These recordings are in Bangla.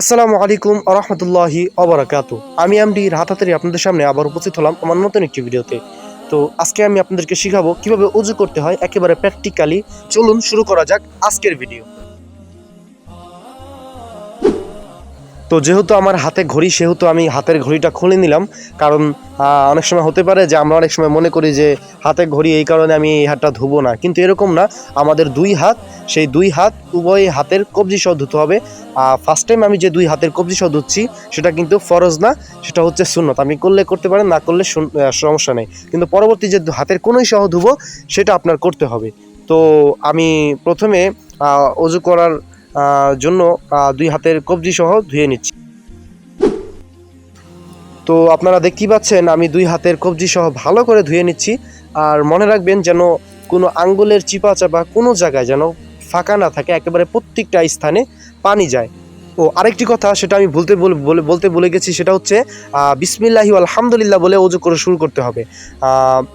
আসসালামু আলাইকুম আরহামতুল্লাহি আবরাকাত আমি এমডি রাহাতাতারি আপনাদের সামনে আবার উপস্থিত হলাম আমার নতুন একটি ভিডিওতে। তো আজকে আমি আপনাদেরকে শেখাবো কীভাবে উজু করতে হয় একেবারে প্র্যাকটিক্যালি চলুন শুরু করা যাক আজকের ভিডিও। তো যেহেতু আমার হাতে ঘড়ি, সেহেতু আমি হাতের ঘড়িটা খুলে নিলাম। কারণ অনেক সময় হতে পারে যে আমরা অনেক সময় মনে করি যে হাতে ঘড়ি এই কারণে আমি এই হাতটা ধুবো না। কিন্তু এরকম না, আমাদের দুই হাত, সেই দুই হাত উভয় হাতের কবজি সহ ধুতে হবে। ফার্স্ট টাইম আমি যে দুই হাতের কবজি সহ ধুচ্ছি, সেটা কিন্তু ফরজ না, সেটা হচ্ছে সুন্নত। আমি করলে করতে পারেন, না করলে সমস্যা নেই। কিন্তু পরবর্তী যে হাতের কোনোই সহ ধুবো, সেটা আপনার করতে হবে। তো আমি প্রথমে অজু করার জন্য দুই হাতের কবজি সহ ধুয়ে নিচ্ছি। তো আপনারা দেখতেই পাচ্ছেন, আমি দুই হাতের কবজি সহ ভালো করে ধুয়ে নিচ্ছি। আর মনে রাখবেন যেন কোনো আঙ্গুলের চিপা চাপা কোনো জায়গায় যেন ফাঁকা না থাকে, একেবারে প্রত্যেকটা স্থানে পানি যায়। ও, আরেকটি কথা সেটা আমি বলতে বল- বলে, বলতে বলে গেছি, সেটা হচ্ছে বিসমিল্লাহি আলহামদুলিল্লাহ বলে অজু করে শুরু করতে হবে।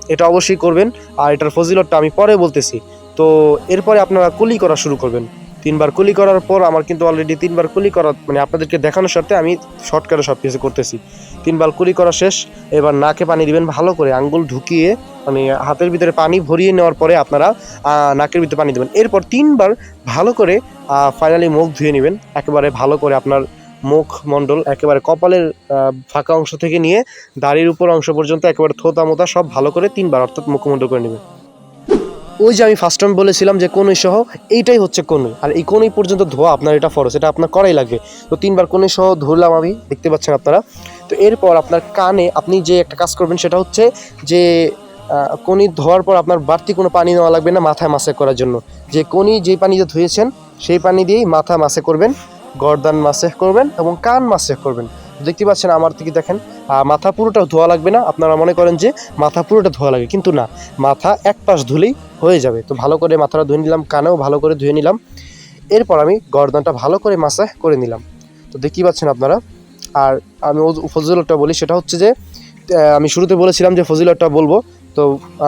এটা অবশ্যই করবেন। আর এটার ফজিলতটা আমি পরে বলতেছি। তো এরপরে আপনারা কুলি করা শুরু করবেন। তিনবার কুলি করার পর আমার কিন্তু অলরেডি তিনবার কুলি করা মানে আপনাদেরকে দেখানোর সাথে আমি শর্টকাটে সব কিছু করতেছি। তিনবার কুলি করা শেষ, এবার নাকে পানি দিবেন, ভালো করে আঙ্গুল ঢুকিয়ে মানে হাতের ভিতরে পানি ভরিয়ে নেওয়ার পরে আপনারা নাকের ভিতরে পানি দেবেন। এরপর তিনবার ভালো করে ফাইনালি মুখ ধুয়ে নেবেন। একেবারে ভালো করে আপনার মুখ মণ্ডল, একেবারে কপালের ফাঁকা অংশ থেকে নিয়ে, দাড়ির উপর অংশ পর্যন্ত একেবারে থোতা মোতা সব ভালো করে তিনবার অর্থাৎ মুখমণ্ডল করে নেবেন। ওই যে আমি ফার্স্ট টাইম বলেছিলাম যে কনুই সহ, এইটাই হচ্ছে কনুই আর এই কনুই পর্যন্ত ধোয়া, আপনার এটা ফরজ, এটা আপনার করাই লাগবে। তো তিনবার কনুই সহ ধরলাম আমি, দেখতে পাচ্ছেন আপনারা। তো এরপর আপনার কানে আপনি যে একটা কাজ করবেন, সেটা হচ্ছে যে কনি ধোয়ার পর আপনার বাড়তি কোনো পানি নেওয়া লাগবে না মাথায় মাসে করার জন্য। যে কনি যে পানি দিয়ে ধুয়েছেন, সেই পানি দিয়েই মাথা মাসে করবেন, গর্দান মাসে করবেন এবং কান মাসে করবেন। দেখতে পাচ্ছেন আমার থেকে দেখেন মাথা পুরোটা ধোয়া লাগবে না। আপনারা মনে করেন যে মাথা পুরোটা ধোয়া লাগে, কিন্তু না। মাথা এক পাশ ধুলেই হয়ে যাবে। তো ভালো করে মাথাটা ধুয়ে নিলাম, কানেও ভালো করে ধুয়ে নিলাম। এরপর আমি গর্দানটা ভালো করে মাসা করে নিলাম। তো দেখতেই পাচ্ছেন আপনারা। আর আমি ফজিলতটা বলি, সেটা হচ্ছে যে আমি শুরুতে বলেছিলাম যে ফজিলতটা বলব। তো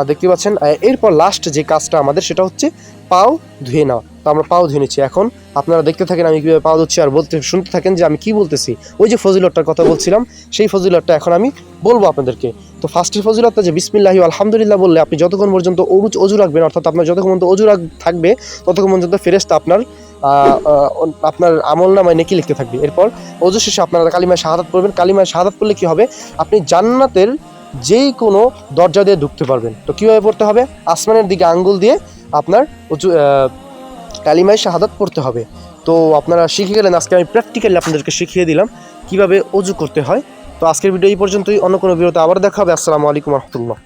দেখতে পাচ্ছেন এরপর লাস্ট যে কাজটা আমাদের, সেটা হচ্ছে পাও ধুয়ে নেওয়া। তো আমরা পাও ধুয়ে নিচ্ছি। এখন আপনারা দেখতে থাকেন, আমি কীভাবে পাও ধুচ্ছি আর বলতে, শুনতে থাকেন যে আমি কি বলতেছি। ওই যে ফজিলতটার কথা বলছিলাম, সেই ফজিলতটা এখন আমি বলব আপনাদেরকে। তো ফার্স্টের ফজিলতটা যে বিসমিল্লাহি আলহামদুলিল্লাহ বললে আপনি যতক্ষণ পর্যন্ত অরুচ অজু রাখবেন, অর্থাৎ আপনার যতক্ষণ পর্যন্ত অজু থাকবে, ততক্ষণ পর্যন্ত ফেরেস্তা আপনার আপনার আমল নামায় নেকি লিখতে থাকবে। এরপর অজু শেষে আপনারা কালিমায় শাহাদাত পড়বেন। কালিমায় শাহাদাত পড়লে কী হবে? আপনি জান্নাতের যেই কোনো দরজা দিয়ে ঢুকতে পারবেন। তো কীভাবে পড়তে হবে? আসমানের দিকে আঙ্গুল দিয়ে আপনার উঁচু কালিমায় শাহাদাত পড়তে হবে। তো আপনারা শিখে গেলেন, আজকে আমি প্র্যাকটিক্যালি আপনাদেরকে শিখিয়ে দিলাম কীভাবে অজু করতে হয়। তো আজকের ভিডিও এই পর্যন্তই, অন্য কোনো ভিডিওতে আবার দেখা হবে। আসসালামু আলাইকুম রহমতুল্লাহ।